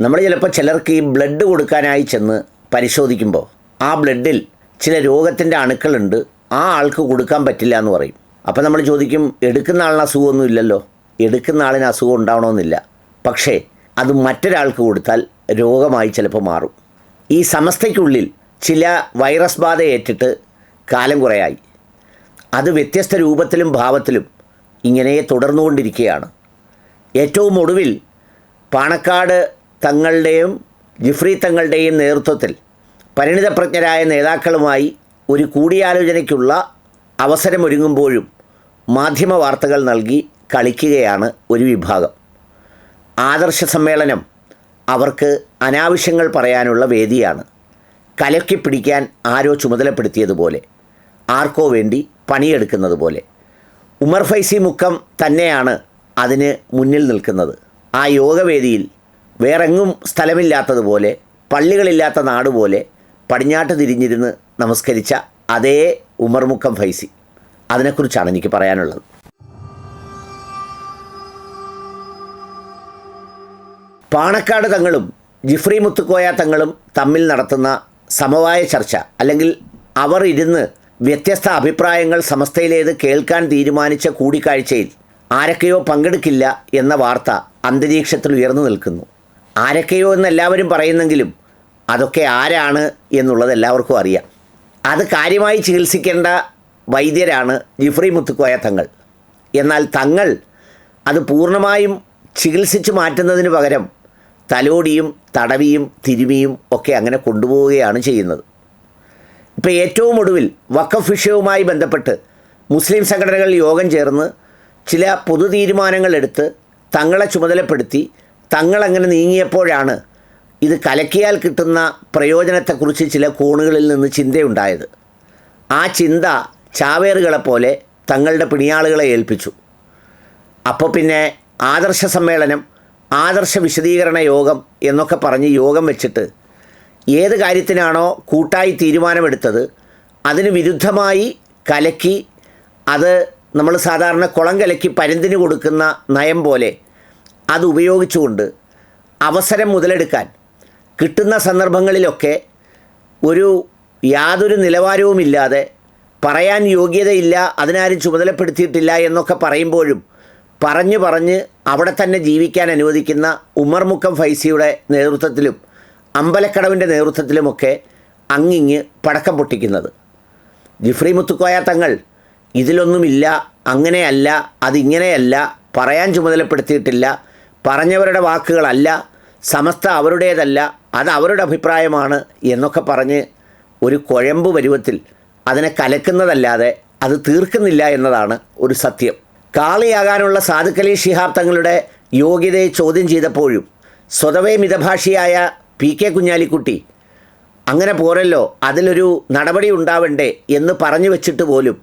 നമ്മൾ ചിലപ്പോൾ ചിലർക്ക് ഈ ബ്ലഡ് കൊടുക്കാനായി ചെന്ന് പരിശോധിക്കുമ്പോൾ ആ ബ്ലഡിൽ ചില രോഗത്തിന്റെ അണുക്കളുണ്ട്. ആ ആൾക്ക് കൊടുക്കാൻ പറ്റില്ല എന്ന് പറയും. അപ്പോൾ നമ്മൾ ചോദിക്കും എടുക്കുന്ന ആളിന് അസുഖമൊന്നും ഇല്ലല്ലോ? എടുക്കുന്ന ആളിന് അസുഖം ഉണ്ടാവണമെന്നില്ല. പക്ഷേ അത് മറ്റൊരാൾക്ക് കൊടുത്താൽ രോഗമായി ചിലപ്പോൾ മാറും. ഈ സമസ്തയ്ക്കുള്ളിൽ ചില വൈറസ് ബാധ ഏറ്റിട്ട് കാലം കുറയായി. അത് വ്യത്യസ്ത രൂപത്തിലും ഭാവത്തിലും ഇങ്ങനെ തുടർന്നുകൊണ്ടിരിക്കുകയാണ്. ഏറ്റവും ഒടുവിൽ പാണക്കാട് തങ്ങളുടെയും ജിഫ്രി തങ്ങളുടെയും നേതൃത്വത്തിൽ പരിണിതപ്രജ്ഞരായ നേതാക്കളുമായി ഒരു കൂടിയാലോചനയ്ക്കുള്ള അവസരമൊരുങ്ങുമ്പോഴും മാധ്യമ വാർത്തകൾ നൽകി കളിക്കുകയാണ് ഒരു വിഭാഗം. ആദർശ സമ്മേളനം അവർക്ക് അനാവശ്യങ്ങൾ പറയാനുള്ള വേദിയാണ്. കലക്കി പിടിക്കാൻ ആരോ ചുമതലപ്പെടുത്തിയതുപോലെ ആർക്കോ വേണ്ടി പണിയെടുക്കുന്നത് പോലെ ഉമർ ഫൈസി മുക്കം തന്നെയാണ് അതിന് മുന്നിൽ നിൽക്കുന്നത്. ആ യോഗവേദിയിൽ വേറെങ്ങും സ്ഥലമില്ലാത്തതുപോലെ പള്ളികളില്ലാത്ത നാടുപോലെ പടിഞ്ഞാട്ട് തിരിഞ്ഞിരുന്ന് നമസ്കരിച്ച അതേ ഉമർമുഖം ഫൈസി. അതിനെക്കുറിച്ചാണ് എനിക്ക് പറയാനുള്ളത്. പാണക്കാട് തങ്ങളും ജിഫ്രി മുത്തുക്കോയ തങ്ങളും തമ്മിൽ നടത്തുന്ന സമവായ ചർച്ച അല്ലെങ്കിൽ അവർ ഇരുന്ന് വ്യത്യസ്ത അഭിപ്രായങ്ങൾ സമസ്തയിലേത് കേൾക്കാൻ തീരുമാനിച്ച കൂടിക്കാഴ്ചയിൽ ആരൊക്കെയോ പങ്കെടുക്കില്ല എന്ന വാർത്ത അന്തരീക്ഷത്തിൽ ഉയർന്നു നിൽക്കുന്നു. ആരൊക്കെയോ എന്ന് എല്ലാവരും പറയുന്നെങ്കിലും അതൊക്കെ ആരാണ് എന്നുള്ളത് എല്ലാവർക്കും അറിയാം. അത് കാര്യമായി ചികിത്സിക്കേണ്ട വൈദ്യരാണ് ജിഫ്രി മുത്തുക്കോയ തങ്ങൾ. എന്നാൽ തങ്ങൾ അത് പൂർണമായും ചികിത്സിച്ചു മാറ്റുന്നതിന് പകരം തലോടിയും തടവിയും തിരുമിയും ഒക്കെ അങ്ങനെ കൊണ്ടുപോവുകയാണ് ചെയ്യുന്നത്. ഇപ്പോൾ ഏറ്റവും ഒടുവിൽ വക്കഫ് വിഷയവുമായി ബന്ധപ്പെട്ട് മുസ്ലിം സംഘടനകൾ യോഗം ചേർന്ന് ചില പൊതു തീരുമാനങ്ങൾ എടുത്ത് തങ്ങളെ ചുമതലപ്പെടുത്തി തങ്ങളങ്ങനെ നീങ്ങിയപ്പോഴാണ് ഇത് കലക്കിയാൽ കിട്ടുന്ന പ്രയോജനത്തെക്കുറിച്ച് ചില കോണുകളിൽ നിന്ന് ചിന്തയുണ്ടായത്. ആ ചിന്ത ചാവേറുകളെ പോലെ തങ്ങളുടെ പിണിയാളുകളെ ഏൽപ്പിച്ചു. അപ്പോൾ പിന്നെ ആദർശ സമ്മേളനം ആദർശ വിശദീകരണ യോഗം എന്നൊക്കെ പറഞ്ഞ് യോഗം വെച്ചിട്ട് ഏത് കാര്യത്തിനാണോ കൂട്ടായി തീരുമാനമെടുത്തത് അതിന് വിരുദ്ധമായി കലക്കി അത് നമ്മൾ സാധാരണ കുളം കലക്കി പരുന്തിന് കൊടുക്കുന്ന നയം പോലെ അത് ഉപയോഗിച്ചുകൊണ്ട് അവസരം മുതലെടുക്കാൻ കിട്ടുന്ന സന്ദർഭങ്ങളിലൊക്കെ ഒരു യാതൊരു നിലവാരവുമില്ലാതെ പറയാൻ യോഗ്യതയില്ല അതിനാരും ചുമതലപ്പെടുത്തിയിട്ടില്ല എന്നൊക്കെ പറയുമ്പോഴും പറഞ്ഞു പറഞ്ഞ് അവിടെ തന്നെ ജീവിക്കാൻ അനുവദിക്കുന്ന ഉമർ മുക്കം ഫൈസിയുടെ നേതൃത്വത്തിലും അമ്പലക്കടവിന്റെ നേതൃത്വത്തിലുമൊക്കെ അങ്ങിങ്ങ് പടക്കം പൊട്ടിക്കുന്നത്. ജിഫ്രി മുത്തുക്കോയ തങ്ങൾ ഇതിലൊന്നുമില്ല അങ്ങനെയല്ല അതിങ്ങനെയല്ല പറയാൻ ചുമതലപ്പെടുത്തിയിട്ടില്ല പറഞ്ഞവരുടെ വാക്കുകളല്ല സമസ്ത അവരുടേതല്ല അത് അവരുടെ അഭിപ്രായമാണ് എന്നൊക്കെ പറഞ്ഞ് ഒരു കുഴമ്പ് പരുവത്തിൽ അതിനെ കലക്കുന്നതല്ലാതെ അത് തീർക്കുന്നില്ല എന്നതാണ് ഒരു സത്യം. കാളിയാകാനുള്ള സാധുക്കലി ഷിഹാബ് തങ്ങളുടെ യോഗ്യതയെ ചോദ്യം ചെയ്തപ്പോഴും സ്വതവേ മിതഭാഷിയായ പി കെ കുഞ്ഞാലിക്കുട്ടി അങ്ങനെ പോരല്ലോ അതിലൊരു നടപടി ഉണ്ടാവണ്ടേ? എന്ന് പറഞ്ഞു വെച്ചിട്ട് പോലും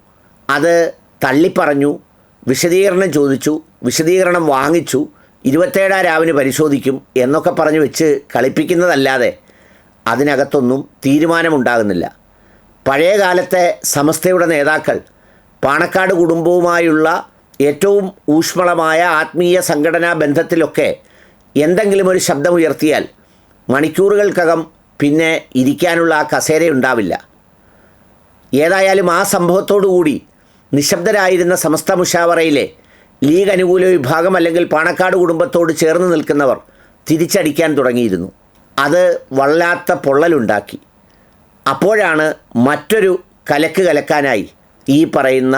അത് തള്ളിപ്പറഞ്ഞു വിശദീകരണം ചോദിച്ചു വിശദീകരണം വാങ്ങിച്ചു ഇരുപത്തേഴാം രാവിന് പരിശോധിക്കും എന്നൊക്കെ പറഞ്ഞു വെച്ച് കളിപ്പിക്കുന്നതല്ലാതെ അതിനകത്തൊന്നും തീരുമാനമുണ്ടാകുന്നില്ല. പഴയ കാലത്തെ സമസ്തയുടെ നേതാക്കൾ പാണക്കാട് കുടുംബവുമായുള്ള ഏറ്റവും ഊഷ്മളമായ ആത്മീയ സംഘടനാ ബന്ധത്തിലൊക്കെ എന്തെങ്കിലും ഒരു ശബ്ദമുയർത്തിയാൽ മണിക്കൂറുകൾക്കകം പിന്നെ ഇരിക്കാനുള്ള ആ കസേരയുണ്ടാവില്ല. ഏതായാലും ആ സംഭവത്തോടുകൂടി നിശബ്ദരായിരുന്ന സമസ്ത മുഷാവറയിലെ ലീഗ് അനുകൂല വിഭാഗം അല്ലെങ്കിൽ പാണക്കാട് കുടുംബത്തോട് ചേർന്ന് നിൽക്കുന്നവർ തിരിച്ചടിക്കാൻ തുടങ്ങിയിരുന്നു. അത് വള്ളാത്ത പൊള്ളലുണ്ടാക്കി. അപ്പോഴാണ് മറ്റൊരു കലക്ക് കലക്കാനായി ഈ പറയുന്ന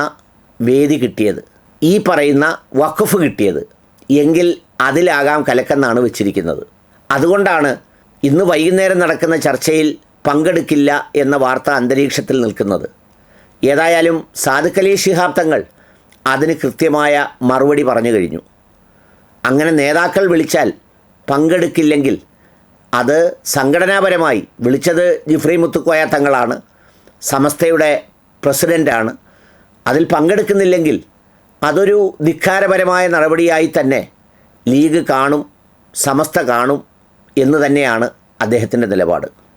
വേദി കിട്ടിയത്. ഈ പറയുന്ന വഖഫ് കിട്ടിയത്. എങ്കിൽ അതിലാകാം കലക്കെന്നാണ് വെച്ചിരിക്കുന്നത്. അതുകൊണ്ടാണ് ഇന്ന് വൈകുന്നേരം നടക്കുന്ന ചർച്ചയിൽ പങ്കെടുക്കില്ല എന്ന വാർത്ത അന്തരീക്ഷത്തിൽ നിൽക്കുന്നത്. ഏതായാലും സാധുക്കലി ശിഹാബ് തങ്ങൾ അതിന് കൃത്യമായ മറുപടി പറഞ്ഞു കഴിഞ്ഞു. അങ്ങനെ നേതാക്കൾ വിളിച്ചാൽ പങ്കെടുക്കില്ലെങ്കിൽ അത് സംഘടനാപരമായി വിളിച്ചത് ജിഫ്രി മുത്തുക്കോയ തങ്ങളാണ്. സമസ്തയുടെ പ്രസിഡന്റാണ് അതിൽ പങ്കെടുക്കുന്നില്ലെങ്കിൽ അതൊരു ധിക്കാരപരമായ നടപടിയായി തന്നെ ലീഗ് കാണും സമസ്ത കാണും എന്ന് തന്നെയാണ് അദ്ദേഹത്തിന്റെ നിലപാട്.